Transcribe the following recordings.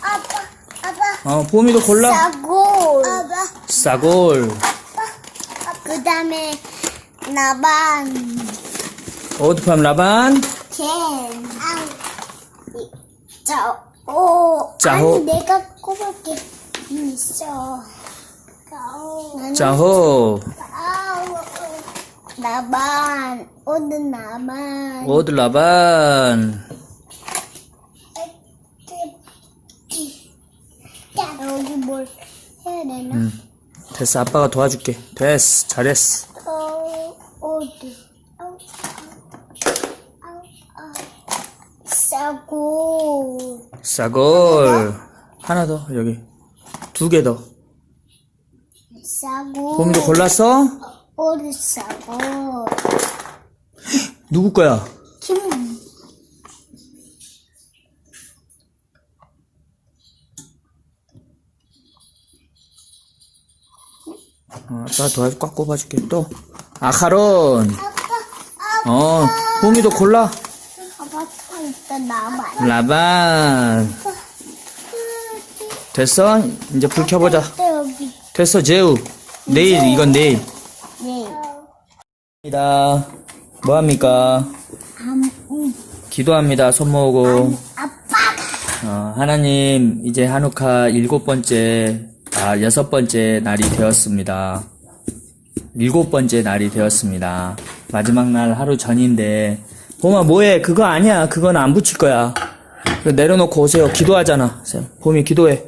아빠, 아빠. 어, 봄이도 골라. 싸골. 아빠. 싸골. 그 다음에 나반. 오드팜 라반. 캔. 자, 오. 짜호. 아니, 내가 꼽을게. 있어. 나는 자호. 아우. 나반. 오늘 나반. 오드 라반. 여기 뭘 해야 되나? 응. 됐어, 아빠가 도와줄게. 됐어, 잘했어. 어, 어디? 아우, 아우, 아우. 싸고. 싸골. 하나 더, 여기. 두 개 더. 싸고. 봄이도 골랐어? 어디 싸고. 누구 거야? 김. 어, 아빠가 도와줄 꽉 꼽아줄게. 또. 아카론. 아빠, 어, 봄이도 골라. 아빠, 일단. 라반. 됐어? 이제 불 켜보자. 됐어, 제우. 내일, 이건 내일. 네. 입니다. 뭐합니까? 기도합니다. 손 모으고. 어, 하나님, 이제 한우카 일곱 번째, 아, 여섯 번째 날이 되었습니다. 일곱 번째 날이 되었습니다. 마지막 날 하루 전인데, 봄아, 뭐해? 그거 아니야. 그건 안 붙일 거야. 내려놓고 오세요. 기도하잖아. 쌤. 봄이 기도해.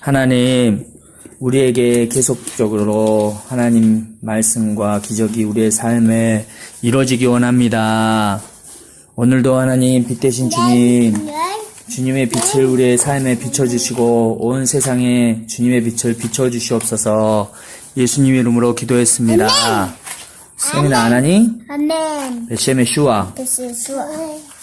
하나님, 우리에게 계속적으로 하나님 말씀과 기적이 우리의 삶에 이루어지기 원합니다. 오늘도 하나님 빛 대신 주님, 네. 주님의 빛을 우리의 삶에 비춰주시고 온 세상에 주님의 빛을 비춰주시옵소서 예수님 이름으로 기도했습니다. 세미나 안 하니? 아멘. 베셈의 슈아 This is what.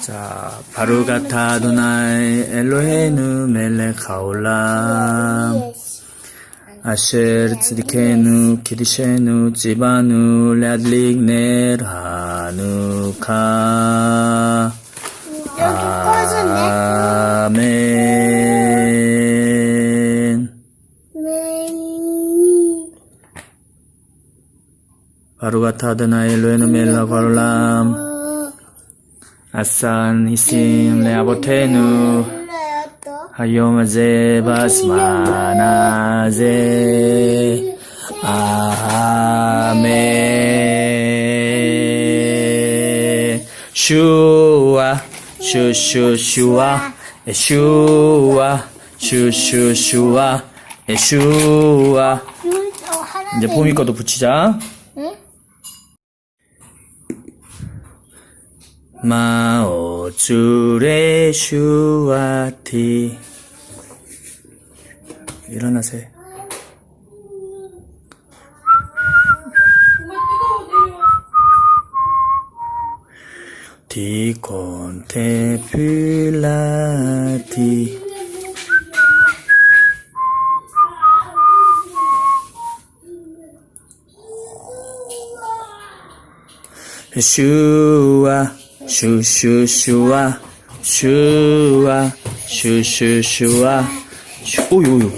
자 바루가타 아도나이 엘로헤누 멜렉 하올람 Yes. 아셰르 츠디케누 키디셰누 찌바누 레드릭 넬 하누카 여기 꺼졌네. 아멘 네. 바루가타 아도나이 엘로헤누 멜렉 하올람 어, 아산 히심 레아보테누 하요마제 바스마나제 아멘 슈아 슈슈슈아 에슈아 슈슈슈아 에슈아 음, 어, 하나 이제 봄이 것도 붙이자 마오쭈레 슈아티. 일어나세요. 디콘테 필라티. 슈아 슈슈슈아 슈아 슈슈슈아 슈 오요요.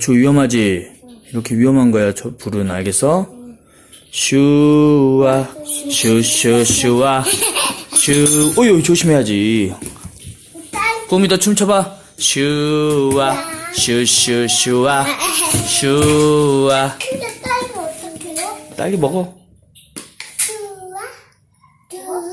저 위험하지? 이렇게 위험한 거야 저 불은. 알겠어? 슈아 슈슈슈아 슈 오요 조심해야지. 봄이다 춤춰봐. 근데 딸기 어떡해요? 딸기 먹어 좋아? 좋아?